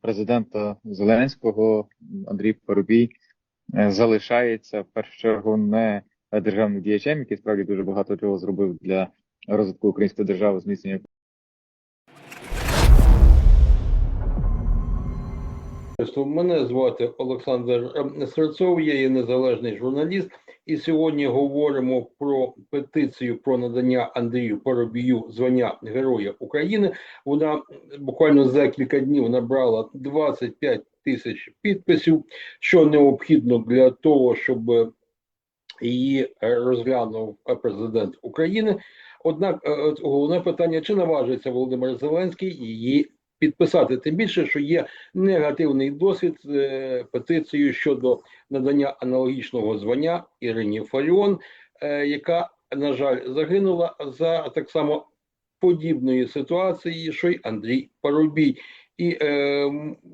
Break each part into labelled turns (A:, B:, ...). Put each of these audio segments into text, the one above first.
A: президента Зеленського Андрій Парубій е, залишається в першу чергу не державним діячем, який справді дуже багато чого зробив для розвитку української держави, зміцнення
B: Мене звати Олександр Серцов, я є незалежний журналіст, і сьогодні говоримо про петицію про надання Андрію Парубію звання Героя України. Вона буквально за кілька днів набрала 25 тисяч підписів, що необхідно для того, щоб її розглянув президент України. Однак е, головне питання: чи наважиться Володимир Зеленський її підписати? Тим більше, що є негативний досвід е, петицією щодо надання аналогічного звання Ірині Фаріон, е, яка, на жаль, загинула за так само подібної ситуації, що й Андрій Парубій. І е,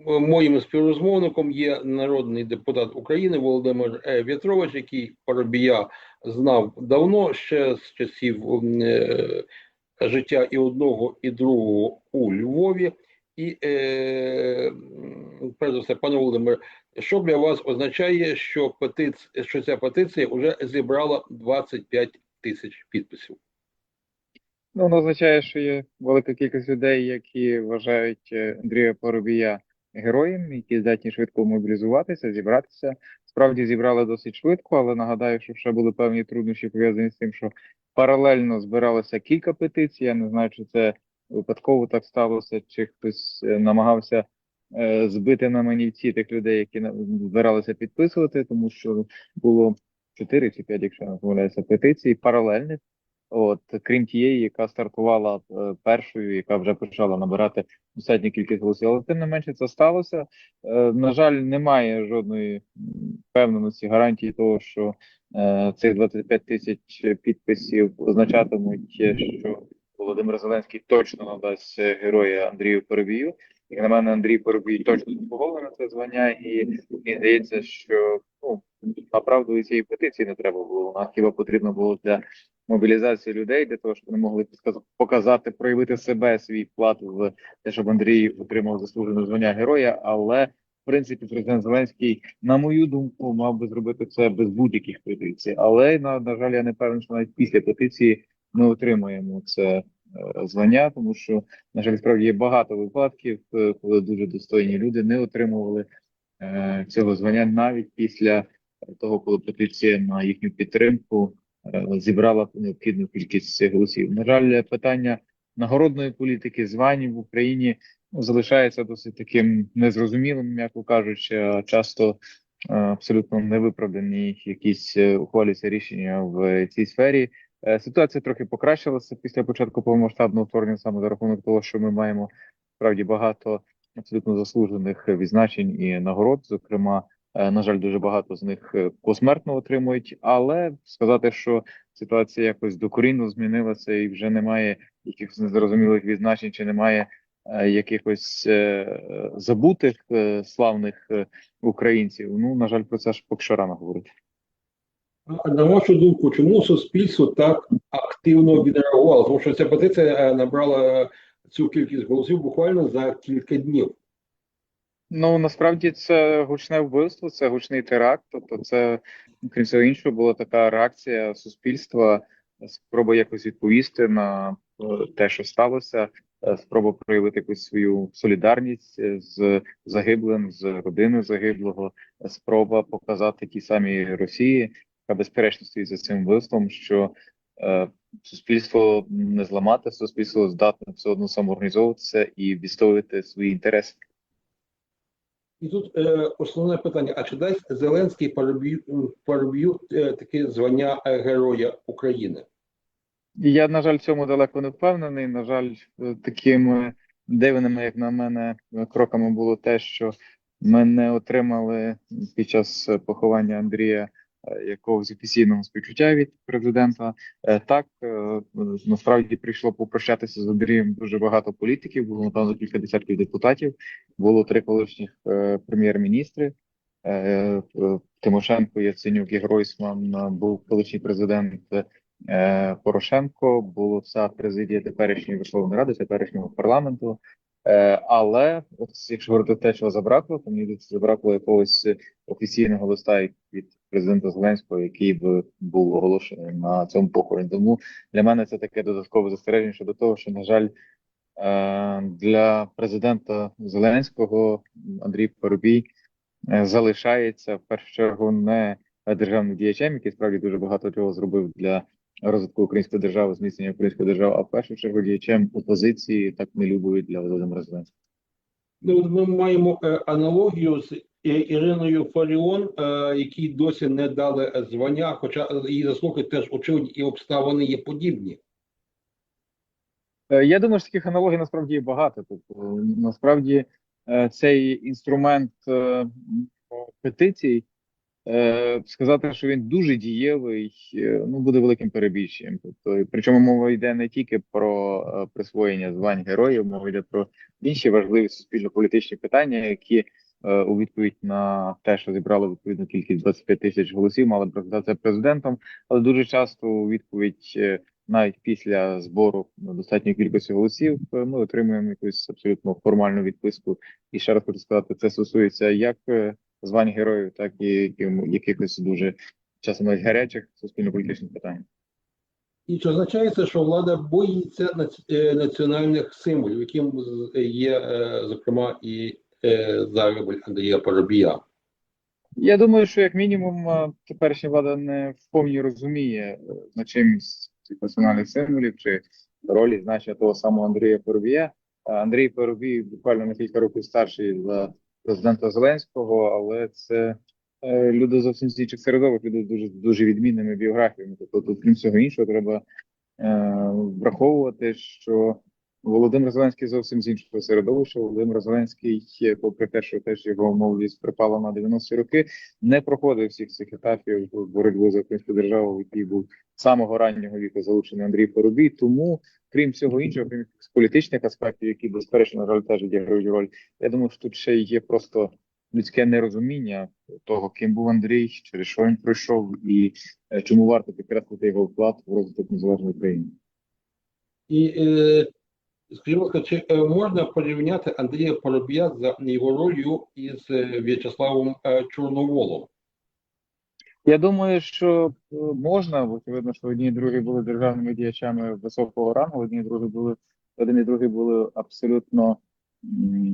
B: моїм співрозмовником є народний депутат України Володимир е, В'ятрович, який Парубія знав давно, ще з часів е, життя і одного, і другого у Львові. І е, перш за все, пане Володимир, що для вас означає, що петиц, що ця петиція вже зібрала 25 тисяч підписів?
A: Ну, воно означає, що є велика кількість людей, які вважають е, Андрія Парубія героєм, які здатні швидко мобілізуватися, зібратися. Справді зібрали досить швидко, але нагадаю, що ще були певні труднощі пов'язані з тим, що паралельно збиралося кілька петицій. Я не знаю, чи це випадково так сталося, чи хтось е, намагався е, збити на манівці тих людей, які збиралися підписувати, тому що було 4 чи 5, якщо не помиляюся, петицій паралельних. От, крім тієї, яка стартувала е, першою, яка вже почала набирати достатню кількість голосів. Але тим не менше це сталося. Е, на жаль, немає жодної впевненості, гарантії того, що е, цих 25 тисяч підписів означатимуть, що Володимир Зеленський точно надасть е, героя Андрію Парубію. Як на мене, Андрій Парубій точно заслуговує на це звання, і мені здається, що ну направду і цієї петиції не треба було. Вона хіба потрібно було для мобілізації людей для того, щоб вони могли показати, проявити себе, свій вклад в те, щоб Андрій отримав заслужене звання героя. Але в принципі, президент Зеленський, на мою думку, мав би зробити це без будь-яких петицій. Але на, на жаль, я не певен, що навіть після петиції ми отримаємо це е, звання, тому що на жаль, справді є багато випадків, е, коли дуже достойні люди не отримували е, цього звання навіть після того, коли петиція на їхню підтримку зібрала необхідну кількість голосів. На жаль, питання нагородної політики, звань в Україні ну, залишається досить таким незрозумілим, м'яко кажучи, часто абсолютно невиправдані якісь ухвалюються рішення в цій сфері. Е, Ситуація трохи покращилася після початку повномасштабного вторгнення саме за рахунок того, що ми маємо справді багато абсолютно заслужених відзначень і нагород, зокрема. Е, На жаль, дуже багато з них е, посмертно отримують, але сказати, що ситуація якось докорінно змінилася і вже немає якихось незрозумілих відзначень, чи немає якихось забутих славних українців. Ну на жаль, про це ж поки що рано говорити.
B: На вашу думку, чому суспільство так активно відреагувало? Тому що ця петиція е, набрала е, цю кількість голосів буквально за кілька днів.
A: Ну насправді це гучне вбивство, це гучний теракт. Тобто, це крім всього іншого, була така реакція суспільства, спроба якось відповісти на е, те, що сталося, е, спроба проявити якусь свою солідарність е, з загиблим, з родиною загиблого, е, спроба показати тій самій Росії, яка безперечно стоїть за цим вбивством, що е, суспільство не зламати, суспільство здатне все одно самоорганізовуватися і відстоювати свої інтереси.
B: І тут е, основне питання: а чи дасть Зеленський Парубію, Парубію е, таке звання е, Героя України?
A: Я, на жаль, в цьому далеко не впевнений. На жаль, е, такими дивними, як на мене, кроками було те, що ми не отримали під час поховання Андрія якогось офіційного співчуття від президента. Е, Так, е, насправді прийшло попрощатися з Андрієм дуже багато політиків, було напевно кілька десятків депутатів, було три колишніх е, прем'єр-міністри. Е, е, Тимошенко, Яценюк і Гройсман е, був колишній президент е, Порошенко, було вся президія теперішньої Верховної Ради, теперішнього парламенту. Е, але от якщо говорити те, чого забракло, то мені здається, забракло якогось офіційного листа від президента Зеленського, який би був оголошений на цьому похороні. Тому для мене це таке додаткове застереження щодо того, що на жаль. Е, Для президента Зеленського Андрій Парубій е, залишається в першу чергу не державним діячем, який справді дуже багато чого зробив для розвитку української держави, зміцнення української держави, а в першу чергу діячем опозиції так не любої для Володимира Зеленського.
B: Ну, ми маємо е, аналогію з Іриною Фаріон, е, якій досі не дали звання, хоча її заслуги теж очевидні і обставини є подібні.
A: Е, Я думаю, що таких аналогій насправді є багато. Тобто, насправді, цей інструмент петицій, сказати, що він дуже дієвий, е, ну буде великим перебільшенням. Тобто, причому мова йде не тільки про е, присвоєння звань героїв, мова йде про інші важливі суспільно-політичні питання, які е, у відповідь на те, що зібрало відповідну кількість 25 тисяч голосів, мала б презентація президентом, але дуже часто у відповідь. е, навіть після збору достатньої кількості голосів е, ми отримуємо якусь абсолютно формальну відписку. І ще раз хочу сказати, це стосується як е, звань героїв, так і якихось дуже часом навіть гарячих суспільно-політичних питань.
B: І чи означає це, що влада боїться е, національних символів, яким є, е, зокрема, і е, загибель Андрія Парубія?
A: Я думаю, що як мінімум теперішня влада не в повні розуміє значимість цих національних символів чи ролі значення того самого Андрія Парубія. Е, Андрій Парубій буквально на кілька років старший за президента Зеленського, але це е, люди зовсім з інших середових, люди дуже дуже відмінними біографіями. Тобто, тут, крім всього іншого, треба е, враховувати, що Володимир Зеленський зовсім з іншого середовища. Володимир Зеленський, е, попри те, що теж його молодість припала на 90-ті роки, не проходив всіх цих етапів боротьби за українську державу, в якій був з самого раннього віку залучений Андрій Поробій. Тому, крім всього іншого, крім політичних аспектів, які безперечно на жаль теж відіграють роль, я думаю, що тут ще є просто людське нерозуміння того, ким був Андрій, через що він пройшов, і е, чому варто підкреслити його вклад в розвиток незалежної України.
B: І е, скажімо, чи е, можна порівняти Андрія Парубія за його ролью із е, В'ячеславом е, Чорноволом?
A: Я думаю, що можна, очевидно, що одні і другі були державними діячами високого рангу, одні і другі були один і другий були абсолютно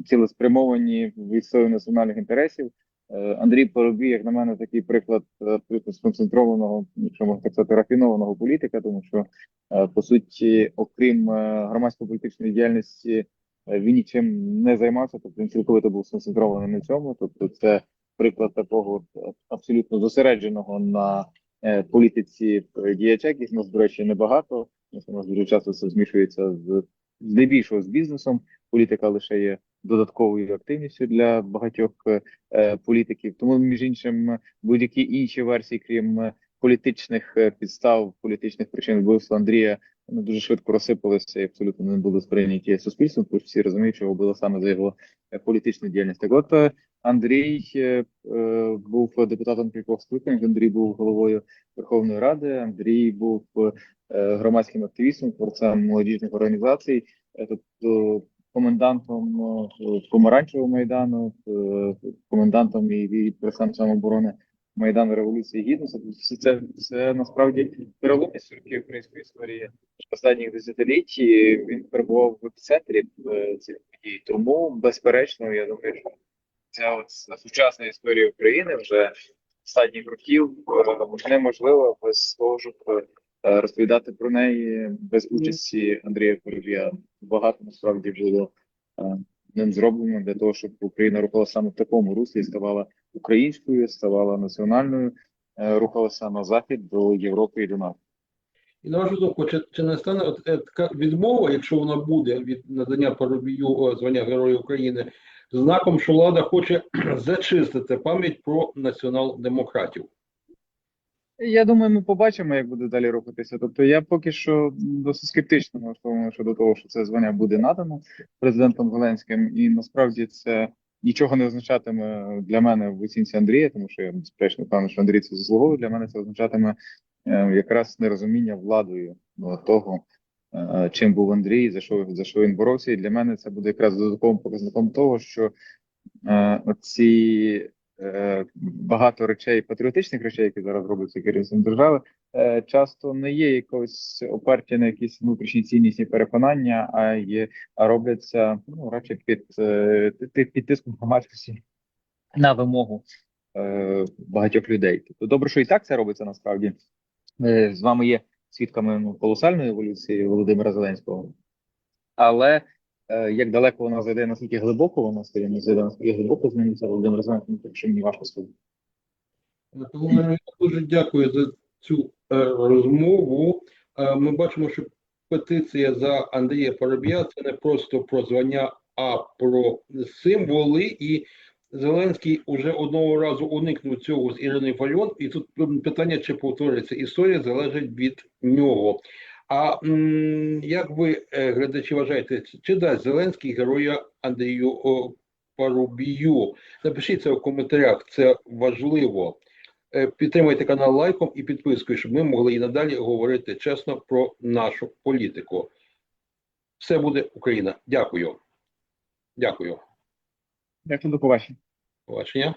A: цілеспрямовані в відстою національних інтересів. Е, Андрій Поробій, як на мене, такий приклад е, абсолютно сконцентрованого, якщо можна так сказати, рафінованого політика, тому що е, по суті, окрім е, громадсько-політичної діяльності, е, він нічим не займався, тобто він цілковито був сконцентрований на цьому. Тобто, це приклад такого е, абсолютно зосередженого на е, політиці е, діяча, яких нас, до речі, небагато. У нас дуже часто це змішується з здебільшого з бізнесом. Політика лише є додатковою активністю для багатьох е, е, політиків. Тому, між іншим, будь-які інші версії, крім е, політичних е, підстав, політичних причин вбивства Андрія, вони дуже швидко розсипалися і абсолютно не були сприйняті суспільством, тому всі розуміють, що було саме за його політичну діяльність. Так от Андрій е, був депутатом кількох скликань. Андрій був головою Верховної Ради. Андрій був е, громадським активістом, творцем молодіжних організацій, тобто комендантом е, помаранчевого майдану, е, комендантом і, і представником самооборони Майдану Революції Гідності. Тобто Все це, це насправді переломні сторінки української історії останніх десятиліть. Він перебував в епіцентрі е, цих подій. Тому, безперечно, я думаю, що ця от сучасна історія України вже останніх років неможливо без того, щоб розповідати про неї без участі Андрія Поробія. Багато насправді було е, ним зроблено для того, щоб Україна рухалася саме в такому руслі, ставала українською, ставала національною, е, рухалася на захід до Європи і до НАТО.
B: І на вашу думку, чи, чи не стане от, е, така відмова, якщо вона буде від надання Парубію е, звання Героя України, знаком, що влада хоче зачистити пам'ять про націонал-демократів?
A: Я думаю, ми побачимо, як буде далі рухатися. Тобто, я поки що досить скептично налаштований щодо того, що це звання буде надано президентом Зеленським, і насправді це нічого не означатиме для мене в оцінці Андрія, тому що я безперечно впевнений, що Андрій це заслуговує. Для мене це означатиме е, якраз нерозуміння владою того, е, чим був Андрій, за що за що він боровся. І для мене це буде якраз додатковим показником того, що е, ці багато речей, патріотичних речей, які зараз робляться керівництвом держави, е, часто не є якось оперті на якісь внутрішні ціннісні переконання, а є а робляться ну радше під, е, під, тиском громадськості на вимогу е, багатьох людей. Тобто добре, що і так це робиться насправді. Е, з вами є свідками колосальної еволюції Володимира Зеленського. Але е, як далеко вона зайде, наскільки глибоко вона не зайде, наскільки глибоко зміниться Володимир Зеленський, ну, мені важко сказати.
B: Володимир, я дуже дякую за цю е, розмову. Е, Ми бачимо, що петиція за Андрія Парубія це не просто про звання, а про символи. І Зеленський уже одного разу уникнув цього з Іриною Фаріон. І тут питання, чи повториться історія, залежить від нього. А як ви, е, глядачі, вважаєте, чи дасть Зеленський героя Андрію Парубію? Напишіть це в коментарях, це важливо. Е, Підтримайте канал лайком і підпискою, щоб ми могли і надалі говорити чесно про нашу політику. Все буде Україна. Дякую. Дякую.
A: Дякую, до побачення.
B: Побачення.